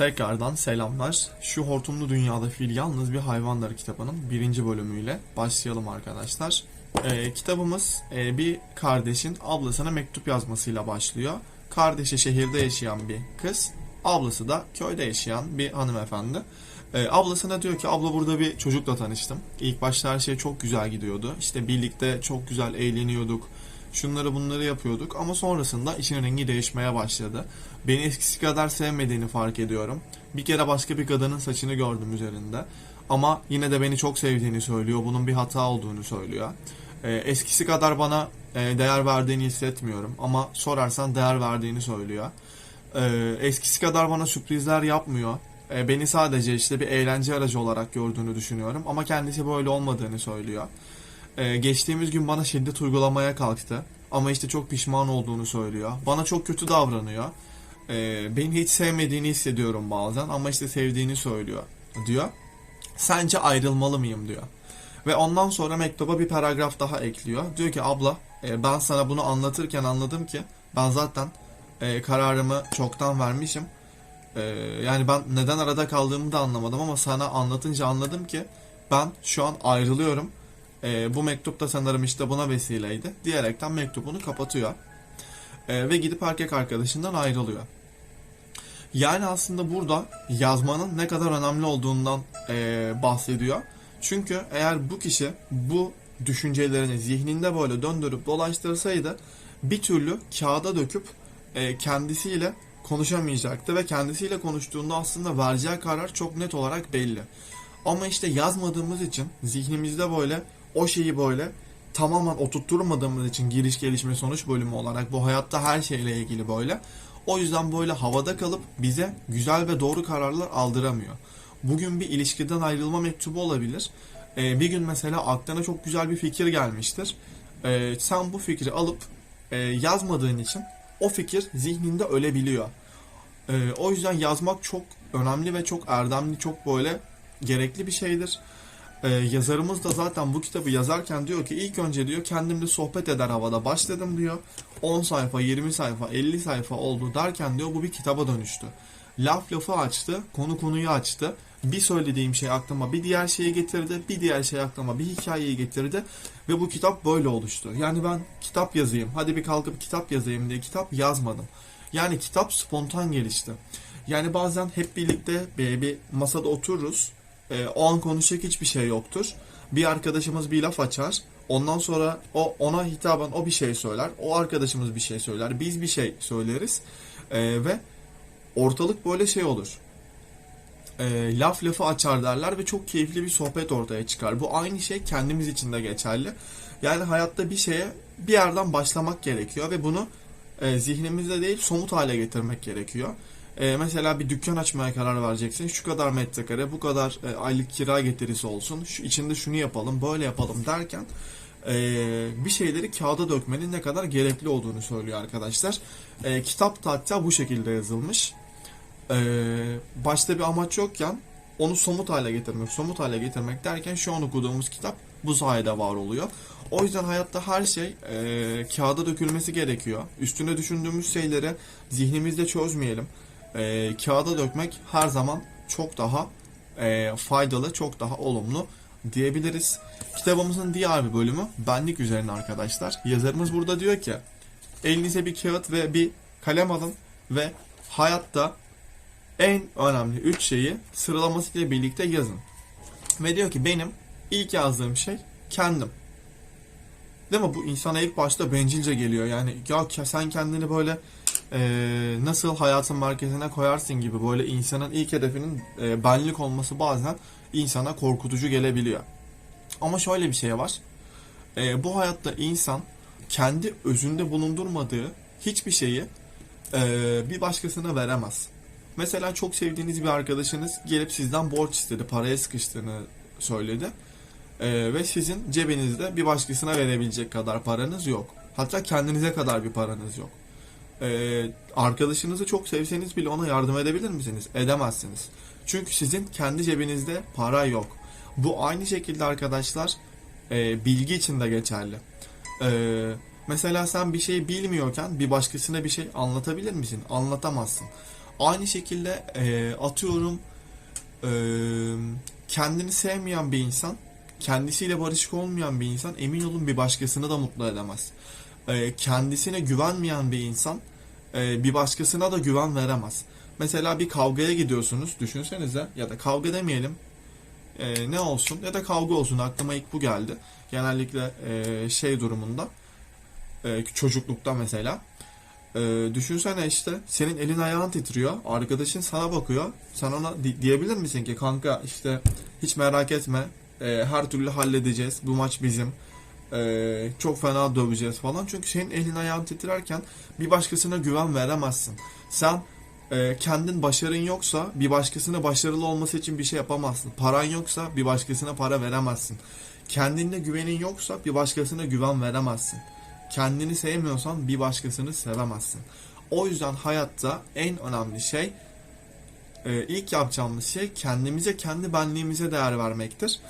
Tekrardan selamlar. Şu Hortumlu Dünyada Fil Yalnız Bir Hayvandır kitabının birinci bölümüyle başlayalım arkadaşlar. Ee, kitabımız e, bir kardeşin ablasına mektup yazmasıyla başlıyor. Kardeşi şehirde yaşayan bir kız, ablası da köyde yaşayan bir hanımefendi. Ee, ablasına diyor ki abla burada bir çocukla tanıştım. İlk başta her şey çok güzel gidiyordu. İşte birlikte çok güzel eğleniyorduk. Şunları bunları yapıyorduk ama sonrasında işin rengi değişmeye başladı. Beni eskisi kadar sevmediğini fark ediyorum. Bir kere başka bir kadının saçını gördüm üzerinde. Ama yine de beni çok sevdiğini söylüyor. Bunun bir hata olduğunu söylüyor. Ee, eskisi kadar bana e, değer verdiğini hissetmiyorum. Ama sorarsan değer verdiğini söylüyor. Ee, eskisi kadar bana sürprizler yapmıyor. Ee, beni sadece işte bir eğlence aracı olarak gördüğünü düşünüyorum. Ama kendisi böyle olmadığını söylüyor. Ee, geçtiğimiz gün bana şiddet uygulamaya kalktı. Ama işte çok pişman olduğunu söylüyor. Bana çok kötü davranıyor. Ee, beni hiç sevmediğini hissediyorum bazen ama işte sevdiğini söylüyor diyor. Sence ayrılmalı mıyım diyor. Ve ondan sonra mektuba bir paragraf daha ekliyor. Diyor ki abla e, ben sana bunu anlatırken anladım ki ben zaten e, kararımı çoktan vermişim. E, yani ben neden arada kaldığımı da anlamadım ama sana anlatınca anladım ki ben şu an ayrılıyorum. E, bu mektup da sanırım işte buna vesileydi. Diyerekten mektubunu kapatıyor. E, ve gidip erkek arkadaşından ayrılıyor. Yani aslında burada yazmanın ne kadar önemli olduğundan e, bahsediyor. Çünkü eğer bu kişi bu düşüncelerini zihninde böyle döndürüp dolaştırsaydı bir türlü kağıda döküp e, kendisiyle konuşamayacaktı ve kendisiyle konuştuğunda aslında vereceği karar çok net olarak belli. Ama işte yazmadığımız için zihnimizde böyle o şeyi böyle tamamen oturtturmadığımız için giriş gelişme sonuç bölümü olarak bu hayatta her şeyle ilgili böyle. O yüzden böyle havada kalıp bize güzel ve doğru kararlar aldıramıyor. Bugün bir ilişkiden ayrılma mektubu olabilir. Ee, bir gün mesela aklına çok güzel bir fikir gelmiştir. Ee, sen bu fikri alıp e, yazmadığın için o fikir zihninde ölebiliyor. Ee, o yüzden yazmak çok önemli ve çok erdemli, çok böyle gerekli bir şeydir. Ee, yazarımız da zaten bu kitabı yazarken diyor ki ilk önce diyor kendimle sohbet eder havada başladım diyor. 10 sayfa, 20 sayfa, 50 sayfa oldu derken diyor bu bir kitaba dönüştü. Laf lafı açtı, konu konuyu açtı. Bir söylediğim şey aklıma bir diğer şeyi getirdi, bir diğer şey aklıma bir hikayeyi getirdi ve bu kitap böyle oluştu. Yani ben kitap yazayım, hadi bir kalkıp kitap yazayım diye kitap yazmadım. Yani kitap spontan gelişti. Yani bazen hep birlikte bir, bir masada otururuz. Ee, o an konuşacak hiçbir şey yoktur. Bir arkadaşımız bir laf açar. Ondan sonra o ona hitaben o bir şey söyler. O arkadaşımız bir şey söyler. Biz bir şey söyleriz. Ee, ve ortalık böyle şey olur. Ee, laf lafı açar derler ve çok keyifli bir sohbet ortaya çıkar. Bu aynı şey kendimiz için de geçerli. Yani hayatta bir şeye bir yerden başlamak gerekiyor ve bunu e, zihnimizde değil somut hale getirmek gerekiyor. E, mesela bir dükkan açmaya karar vereceksin. Şu kadar metrekare, bu kadar e, aylık kira getirisi olsun. Şu içinde şunu yapalım, böyle yapalım derken e, bir şeyleri kağıda dökmenin ne kadar gerekli olduğunu söylüyor arkadaşlar. E, kitap da hatta bu şekilde yazılmış. E, başta bir amaç yokken onu somut hale getirmek, somut hale getirmek derken şu an okuduğumuz kitap bu sayede var oluyor. O yüzden hayatta her şey e, kağıda dökülmesi gerekiyor. Üstüne düşündüğümüz şeyleri zihnimizde çözmeyelim. E, kağıda dökmek her zaman çok daha e, faydalı, çok daha olumlu diyebiliriz. Kitabımızın diğer bir bölümü benlik üzerine arkadaşlar. Yazarımız burada diyor ki elinize bir kağıt ve bir kalem alın ve hayatta en önemli üç şeyi sıralamasıyla birlikte yazın. Ve diyor ki benim ilk yazdığım şey kendim. Değil mi? Bu insana ilk başta bencilce geliyor. Yani ya sen kendini böyle e, nasıl hayatın merkezine koyarsın gibi böyle insanın ilk hedefinin e, benlik olması bazen insana korkutucu gelebiliyor. Ama şöyle bir şey var. E, bu hayatta insan kendi özünde bulundurmadığı hiçbir şeyi e, bir başkasına veremez. Mesela çok sevdiğiniz bir arkadaşınız gelip sizden borç istedi, paraya sıkıştığını söyledi. Ee, ve sizin cebinizde bir başkasına verebilecek kadar paranız yok. Hatta kendinize kadar bir paranız yok. Ee, arkadaşınızı çok sevseniz bile ona yardım edebilir misiniz? Edemezsiniz. Çünkü sizin kendi cebinizde para yok. Bu aynı şekilde arkadaşlar e, bilgi için de geçerli. Ee, mesela sen bir şey bilmiyorken bir başkasına bir şey anlatabilir misin? Anlatamazsın. Aynı şekilde e, atıyorum e, kendini sevmeyen bir insan, kendisiyle barışık olmayan bir insan emin olun bir başkasını da mutlu edemez. E, kendisine güvenmeyen bir insan e, bir başkasına da güven veremez. Mesela bir kavgaya gidiyorsunuz düşünsenize ya da kavga demeyelim e, ne olsun ya da kavga olsun aklıma ilk bu geldi. Genellikle e, şey durumunda e, çocuklukta mesela e, düşünsene işte senin elin ayağın titriyor arkadaşın sana bakıyor sen ona di- diyebilir misin ki kanka işte hiç merak etme e, her türlü halledeceğiz bu maç bizim e, çok fena döveceğiz falan çünkü senin elin ayağın titrerken bir başkasına güven veremezsin sen e, kendin başarın yoksa bir başkasına başarılı olması için bir şey yapamazsın. Paran yoksa bir başkasına para veremezsin. Kendine güvenin yoksa bir başkasına güven veremezsin. Kendini sevmiyorsan bir başkasını sevemezsin. O yüzden hayatta en önemli şey e, ilk yapacağımız şey kendimize kendi benliğimize değer vermektir.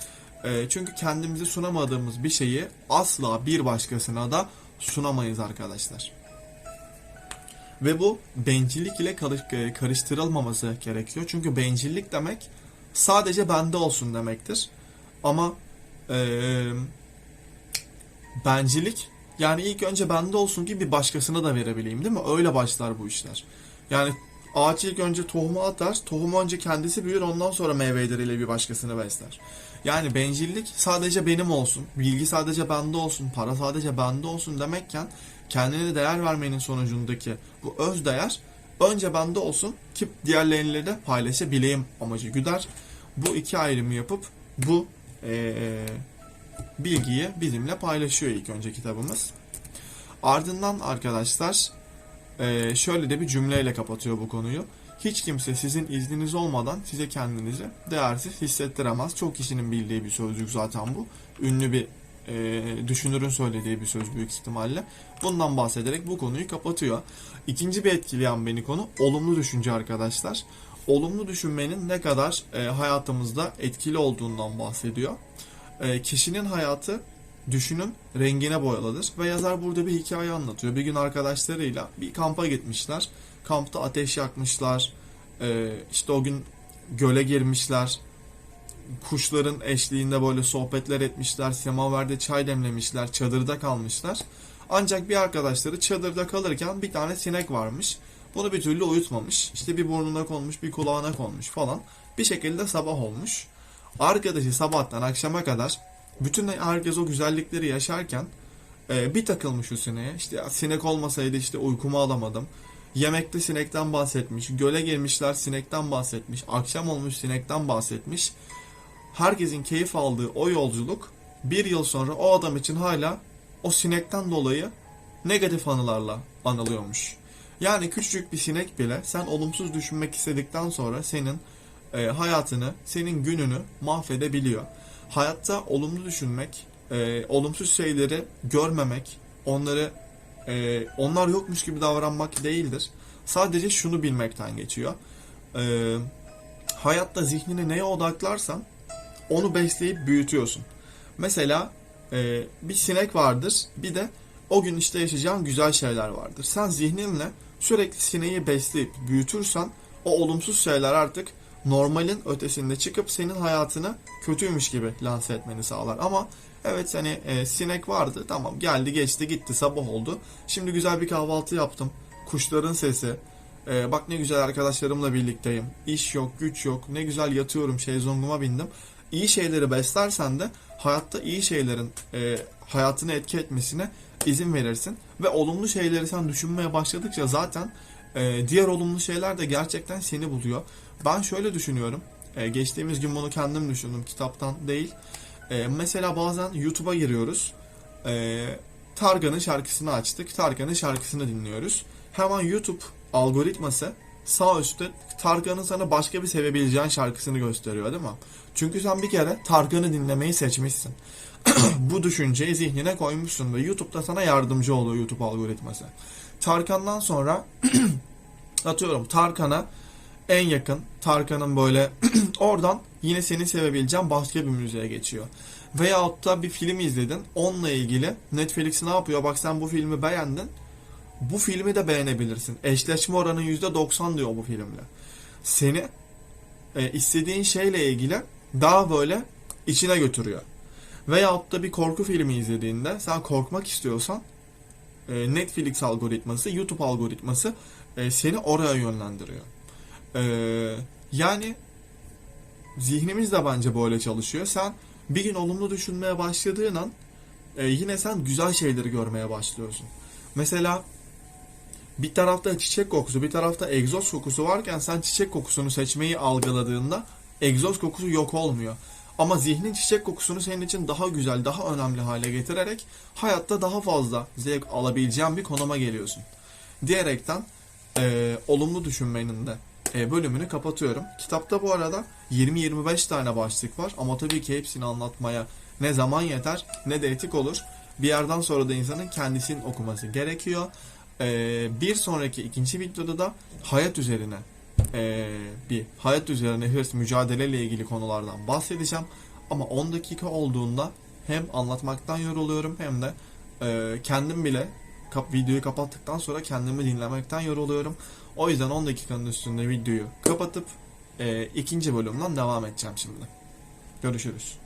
E, çünkü kendimize sunamadığımız bir şeyi asla bir başkasına da sunamayız arkadaşlar. Ve bu bencillik ile e, karıştırılmaması gerekiyor. Çünkü bencillik demek sadece bende olsun demektir. Ama eee bencillik yani ilk önce bende olsun ki bir başkasına da verebileyim değil mi? Öyle başlar bu işler. Yani ağaç ilk önce tohumu atar, tohum önce kendisi büyür ondan sonra meyveleriyle bir başkasını besler. Yani bencillik sadece benim olsun, bilgi sadece bende olsun, para sadece bende olsun demekken kendine değer vermenin sonucundaki bu öz değer önce bende olsun ki diğerleriyle de paylaşabileyim amacı güder. Bu iki ayrımı yapıp bu eee, bilgiyi bizimle paylaşıyor ilk önce kitabımız. Ardından arkadaşlar eee, şöyle de bir cümleyle kapatıyor bu konuyu. Hiç kimse sizin izniniz olmadan size kendinizi değersiz hissettiremez. Çok kişinin bildiği bir sözcük zaten bu. Ünlü bir e, düşünürün söylediği bir söz büyük ihtimalle. Bundan bahsederek bu konuyu kapatıyor. İkinci bir etkileyen beni konu olumlu düşünce arkadaşlar. Olumlu düşünmenin ne kadar e, hayatımızda etkili olduğundan bahsediyor. E, kişinin hayatı düşünün rengine boyalıdır ve yazar burada bir hikaye anlatıyor. Bir gün arkadaşlarıyla bir kampa gitmişler. Kampta ateş yakmışlar. E, işte o gün göle girmişler kuşların eşliğinde böyle sohbetler etmişler, semaverde çay demlemişler, çadırda kalmışlar. Ancak bir arkadaşları çadırda kalırken bir tane sinek varmış. Bunu bir türlü uyutmamış. İşte bir burnuna konmuş, bir kulağına konmuş falan. Bir şekilde sabah olmuş. Arkadaşı sabahtan akşama kadar bütün herkes o güzellikleri yaşarken e, bir takılmış sineğe. İşte sinek olmasaydı işte uykumu alamadım. Yemekte sinekten bahsetmiş. Göle girmişler sinekten bahsetmiş. Akşam olmuş sinekten bahsetmiş herkesin keyif aldığı o yolculuk bir yıl sonra o adam için hala o sinekten dolayı negatif anılarla anılıyormuş. Yani küçücük bir sinek bile sen olumsuz düşünmek istedikten sonra senin e, hayatını, senin gününü mahvedebiliyor. Hayatta olumlu düşünmek, e, olumsuz şeyleri görmemek, onları e, onlar yokmuş gibi davranmak değildir. Sadece şunu bilmekten geçiyor. E, hayatta zihnini neye odaklarsan onu besleyip büyütüyorsun. Mesela e, bir sinek vardır, bir de o gün işte yaşayacağın güzel şeyler vardır. Sen zihninle sürekli sineği besleyip büyütürsen o olumsuz şeyler artık normalin ötesinde çıkıp senin hayatını kötüymüş gibi lanse etmeni sağlar. Ama evet hani e, sinek vardı tamam geldi geçti gitti sabah oldu. Şimdi güzel bir kahvaltı yaptım. Kuşların sesi. E, bak ne güzel arkadaşlarımla birlikteyim. İş yok güç yok ne güzel yatıyorum şezlonguma bindim iyi şeyleri beslersen de hayatta iyi şeylerin e, hayatını etki etmesine izin verirsin. Ve olumlu şeyleri sen düşünmeye başladıkça zaten e, diğer olumlu şeyler de gerçekten seni buluyor. Ben şöyle düşünüyorum. E, geçtiğimiz gün bunu kendim düşündüm kitaptan değil. E, mesela bazen YouTube'a giriyoruz. E, Tarkan'ın şarkısını açtık. Tarkan'ın şarkısını dinliyoruz. Hemen YouTube algoritması sağ üstte Tarkan'ın sana başka bir sevebileceğin şarkısını gösteriyor değil mi? Çünkü sen bir kere Tarkan'ı dinlemeyi seçmişsin. Bu düşünceyi zihnine koymuşsun ve YouTube'da sana yardımcı oluyor YouTube algoritması. Tarkan'dan sonra atıyorum Tarkan'a en yakın Tarkan'ın böyle oradan yine seni sevebileceğin başka bir müziğe geçiyor. Veyahut da bir film izledin onunla ilgili Netflix ne yapıyor bak sen bu filmi beğendin bu filmi de beğenebilirsin. Eşleşme oranı %90 diyor bu filmle. Seni e, istediğin şeyle ilgili daha böyle içine götürüyor. Veyahut da bir korku filmi izlediğinde sen korkmak istiyorsan e, Netflix algoritması, YouTube algoritması e, seni oraya yönlendiriyor. E, yani zihnimiz de bence böyle çalışıyor. Sen bir gün olumlu düşünmeye başladığın an e, yine sen güzel şeyleri görmeye başlıyorsun. Mesela bir tarafta çiçek kokusu, bir tarafta egzoz kokusu varken sen çiçek kokusunu seçmeyi algıladığında egzoz kokusu yok olmuyor. Ama zihnin çiçek kokusunu senin için daha güzel, daha önemli hale getirerek hayatta daha fazla zevk alabileceğin bir konuma geliyorsun. Diyerekten e, olumlu düşünmenin de bölümünü kapatıyorum. Kitapta bu arada 20-25 tane başlık var ama tabii ki hepsini anlatmaya ne zaman yeter ne de etik olur. Bir yerden sonra da insanın kendisinin okuması gerekiyor. E, bir sonraki ikinci videoda da hayat üzerine e, bir hayat üzerine hırs mücadeleyle ilgili konulardan bahsedeceğim. Ama 10 dakika olduğunda hem anlatmaktan yoruluyorum hem de e, kendim bile videoyu kapattıktan sonra kendimi dinlemekten yoruluyorum. O yüzden 10 dakikanın üstünde videoyu kapatıp e, ikinci bölümden devam edeceğim şimdi. Görüşürüz.